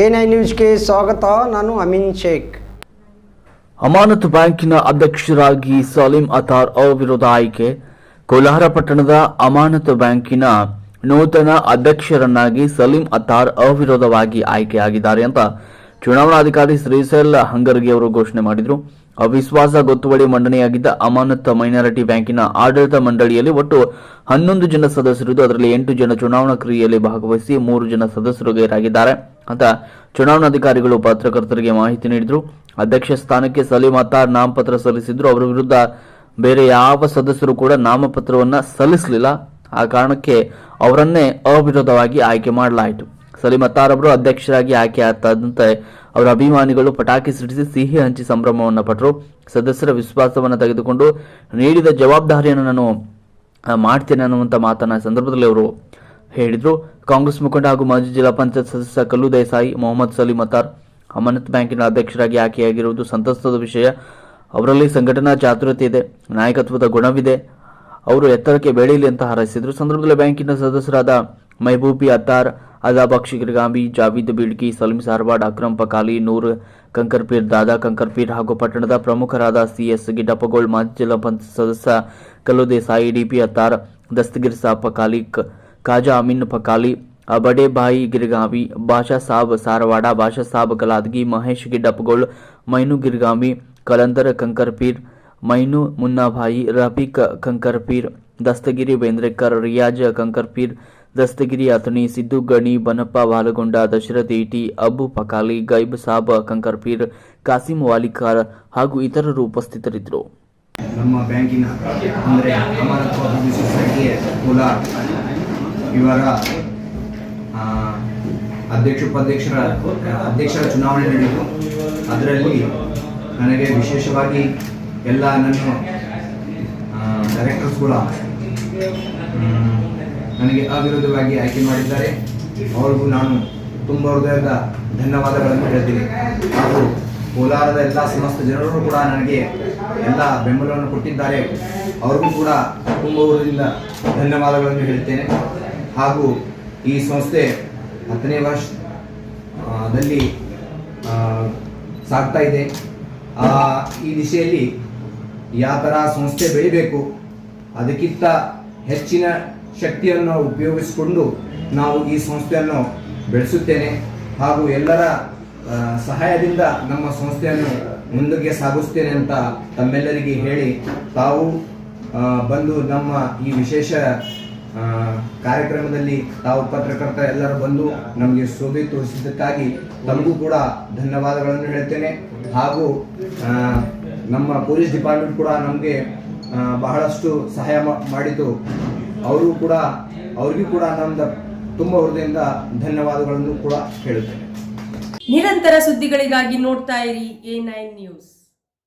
A ನ್ಯೂಸ್ಗೆ ಸ್ವಾಗತ, ನಾನು ಅಮೀನ್ ಶೇಖ್. ಅಮಾನತ್ ಬ್ಯಾಂಕಿನ ಅಧ್ಯಕ್ಷರಾಗಿ ಸಲೀಂ ಅತಾರ್ ಅವಿರೋಧ ಆಯ್ಕೆ, ಕೋಲಾರ ಪಟ್ಟಣದ ಅಮಾನತ್ ಬ್ಯಾಂಕಿನ ನೂತನ ಅಧ್ಯಕ್ಷರನ್ನಾಗಿ ಸಲೀಂ ಅತಾರ್ ಅವಿರೋಧವಾಗಿ ಆಯ್ಕೆಯಾಗಿದ್ದಾರೆ ಅಂತ ಚುನಾವಣಾಧಿಕಾರಿ ಶ್ರೀಸೆಲ್ ಹಂಗರ್ಗಿ ಅವರು ಘೋಷಣೆ ಮಾಡಿದರು. ಅವಿಶ್ವಾಸ ಗೊತ್ತುವಳಿ ಮಂಡನೆಯಾಗಿದ್ದ ಅಮಾನತ್ ಮೈನಾರಿಟಿ ಬ್ಯಾಂಕಿನ ಆಡಳಿತ ಮಂಡಳಿಯಲ್ಲಿ ಒಟ್ಟು ಹನ್ನೊಂದು ಜನ ಸದಸ್ಯರಿದ್ದು, ಅದರಲ್ಲಿ ಎಂಟು ಜನ ಚುನಾವಣಾ ಕ್ರಿಯೆಯಲ್ಲಿ ಭಾಗವಹಿಸಿ ಮೂರು ಜನ ಸದಸ್ಯರು ಗೈರಾಗಿದ್ದಾರೆ. ಅಂತ ಚುನಾವಣಾಧಿಕಾರಿಗಳು ಪತ್ರಕರ್ತರಿಗೆ ಮಾಹಿತಿ ನೀಡಿದರು. ಅಧ್ಯಕ್ಷ ಸ್ಥಾನಕ್ಕೆ ಸಲೀಂ ಅತ್ತಾರ್ ನಾಮಪತ್ರ ಸಲ್ಲಿಸಿದ್ರು. ಅವರ ವಿರುದ್ಧ ಬೇರೆ ಯಾವ ಸದಸ್ಯರು ಕೂಡ ನಾಮಪತ್ರವನ್ನ ಸಲ್ಲಿಸಲಿಲ್ಲ. ಆ ಕಾರಣಕ್ಕೆ ಅವರನ್ನೇ ಅವಿರೋಧವಾಗಿ ಆಯ್ಕೆ ಮಾಡಲಾಯಿತು. ಸಲೀಂ ಅತ್ತಾರ್ ಅವರು ಅಧ್ಯಕ್ಷರಾಗಿ ಆಯ್ಕೆ ಆಗ್ತಾದಂತೆ ಅವರ ಅಭಿಮಾನಿಗಳು ಪಟಾಕಿ ಸಿಡಿಸಿ ಸಿಹಿ ಹಂಚಿ ಸಂಭ್ರಮವನ್ನು ಪಟ್ಟರು ಸದಸ್ಯರ ವಿಶ್ವಾಸವನ್ನು ತೆಗೆದುಕೊಂಡು ನೀಡಿದ ಜವಾಬ್ದಾರಿಯನ್ನು ನಾನು ಮಾಡ್ತೇನೆ ಅನ್ನುವಂಥ ಮಾತನ್ನ ಸಂದರ್ಭದಲ್ಲಿ ಅವರು ಹೇಳಿದ್ರು. ಕಾಂಗ್ರೆಸ್ ಮುಖಂಡ ಹಾಗೂ ಮಾಜಿ ಜಿಲ್ಲಾ ಪಂಚಾಯತ್ ಸದಸ್ಯ ಕಲ್ಲು ದೇಸಾಯಿ, ಮೊಹಮ್ಮದ್ ಸಲೀಂ ಅತಾರ್ ಅಮಾನತ್ ಬ್ಯಾಂಕಿನ ಅಧ್ಯಕ್ಷರಾಗಿ ಆಯ್ಕೆಯಾಗಿರುವುದು ಸಂತಸದ ವಿಷಯ. ಅವರಲ್ಲಿ ಸಂಘಟನಾ ಚಾತುರ್ಯತೆ ಇದೆ, ನಾಯಕತ್ವದ ಗುಣವಿದೆ. ಅವರು ಎತ್ತರಕ್ಕೆ ಬೆಳೆಯಲಿ ಅಂತ ಹಾರೈಸಿದರು. ಸಂದರ್ಭದಲ್ಲಿ ಬ್ಯಾಂಕಿನ ಸದಸ್ಯರಾದ ಮೈಬೂಬಿ ಅತ್ತಾರ್ ಅಜಾ ಬಕ್ಷಿ ಗಿರ್ಗಾಂಬಿ ಜಾವೀದ್ ಬಿಡ್ಕಿ ಸಲೀಂ ಸಾರ್ವಾಡ್ ಅಕ್ರಮ್ ಪಕಾಲಿ, ನೂರ್ ಕಂಕರ್ಪೀರ್, ದಾದಾ ಕಂಕರ್ಪೀರ್ ಹಾಗೂ ಪಟ್ಟಣದ ಪ್ರಮುಖರಾದ ಸಿಎಸ್ ಗಿಡ್ಡಪ್ಪಗೋಳ್, ಮಾಜಿ ಜಿಲ್ಲಾ ಪಂಚಾಯತ್ ಸದಸ್ಯ ಕಲ್ಲು ದೇಸಾಯಿ ಡಿಪಿ ಅತ್ತಾರ್, ದಸ್ತಗಿರ್ ಸಾಬ್ ಪಕಾಲಿ ಖಾಜಾ ಅಮೀನ್ ಪಕಾಲಿ ಅಬಡೆ ಬಾಯಿ ಗಿರ್ಗಾವಿ ಬಾಷಾ ಸಾಬ್ ಸಾರವಾಡ ಬಾಷಾ ಸಾಬ್ ಕಲಾದಗಿ, ಮಹೇಶ್ ಗಿಡ್ಡಪ್ಪಗೋಳ್, ಮೈನು ಗಿರ್ಗಾಮಿ, ಕಲಂದರ್ ಕಂಕರ್ಪೀರ್, ಮೈನು ಮುನ್ನಾಭಾಯಿ, ರಫೀಕ್ ಕಂಕರ್ಪೀರ್, ದಸ್ತಗಿರಿ ಬೇಂದ್ರೆಕರ್, ರಿಯಾಜ್ ಕಂಕರ್ಪೀರ್, ದಸ್ತಗಿರಿ ಅಥಣಿ, ಸಿದ್ದು ಗಣಿ, ಬನಪ್ಪ ಬಾಲಗೊಂಡ, ದಶರಥ್ ಇಟಿ ಅಬ್ಬು ಪಕಾಲಿ ಗೈಬ್ ಸಾಬ್ ಕಂಕರ್ಪೀರ್, ಕಾಸಿಂ ವಾಲಿಕಾರ್ ಹಾಗೂ ಇತರರು ಉಪಸ್ಥಿತರಿದ್ದರು. ನಮ್ಮ ಬ್ಯಾಂಕಿನ ಇವರ ಅಧ್ಯಕ್ಷ ಉಪಾಧ್ಯಕ್ಷರ, ಅಧ್ಯಕ್ಷರ ಚುನಾವಣೆ ನಡೆಯಿತು ಅದರಲ್ಲಿ ನನಗೆ ವಿಶೇಷವಾಗಿ ಎಲ್ಲ ನನ್ನ ಕೂಡ ನನಗೆ ಅವಿರೋಧವಾಗಿ ಆಯ್ಕೆ ಮಾಡಿದ್ದಾರೆ. ಅವ್ರಿಗೂ ನಾನು ತುಂಬ ಹೃದಯದ ಧನ್ಯವಾದಗಳನ್ನು ಹೇಳ್ತೀನಿ. ಹಾಗೂ ಕೋಲಾರದ ಎಲ್ಲ ಸಮಸ್ತ ಜನರು ಕೂಡ ನನಗೆ ಎಲ್ಲ ಬೆಂಬಲವನ್ನು ಕೊಟ್ಟಿದ್ದಾರೆ. ಅವ್ರಿಗೂ ಕೂಡ ತುಂಬ ಹೃದಯದಿಂದ ಧನ್ಯವಾದಗಳನ್ನು ಹೇಳ್ತೇನೆ. ಹಾಗೂ ಈ ಸಂಸ್ಥೆ ಹತ್ತನೇ ವರ್ಷದಲ್ಲಿ ಸಾಗ್ತಾ ಇದೆ. ಈ ದಿಶೆಯಲ್ಲಿ ಯಾವ ಥರ ಸಂಸ್ಥೆ ಬೆಳಿಬೇಕು, ಅದಕ್ಕಿಂತ ಹೆಚ್ಚಿನ ಶಕ್ತಿಯನ್ನು ಉಪಯೋಗಿಸಿಕೊಂಡು ನಾವು ಈ ಸಂಸ್ಥೆಯನ್ನು ಬೆಳೆಸುತ್ತೇನೆ. ಹಾಗೂ ಎಲ್ಲರ ಸಹಾಯದಿಂದ ನಮ್ಮ ಸಂಸ್ಥೆಯನ್ನು ಮುಂದಕ್ಕೆ ಸಾಗಿಸ್ತೇನೆ ಅಂತ ತಮ್ಮೆಲ್ಲರಿಗೆ ಹೇಳಿ ತಾವು ಬಂದು ನಮ್ಮ ಈ ವಿಶೇಷ ಕಾರ್ಯಕ್ರಮದಲ್ಲಿ ತಾವು ಪತ್ರಕರ್ತ ಎಲ್ಲರೂ ಬಂದು ನಮಗೆ ಶೋಭೆ ತೋರಿಸಿದ್ದಕ್ಕಾಗಿ ತಮಗೂ ಕೂಡ ಧನ್ಯವಾದಗಳನ್ನು ಹೇಳ್ತೇನೆ. ಹಾಗೂ ನಮ್ಮ ಪೊಲೀಸ್ ಡಿಪಾರ್ಟ್ಮೆಂಟ್ ಕೂಡ ನಮಗೆ ಬಹಳಷ್ಟು ಸಹಾಯ ಮಾಡಿತು. ಅವರು ಕೂಡ, ಅವ್ರಿಗೂ ಕೂಡ ನಮ್ದು ತುಂಬ ಹೃದಯದಿಂದ ಧನ್ಯವಾದಗಳನ್ನು ಕೂಡ ಹೇಳುತ್ತೇನೆ. ನಿರಂತರ ಸುದ್ದಿಗಳಿಗಾಗಿ ನೋಡ್ತಾ ಇರಿ ಎ ನೈನ್ ನ್ಯೂಸ್.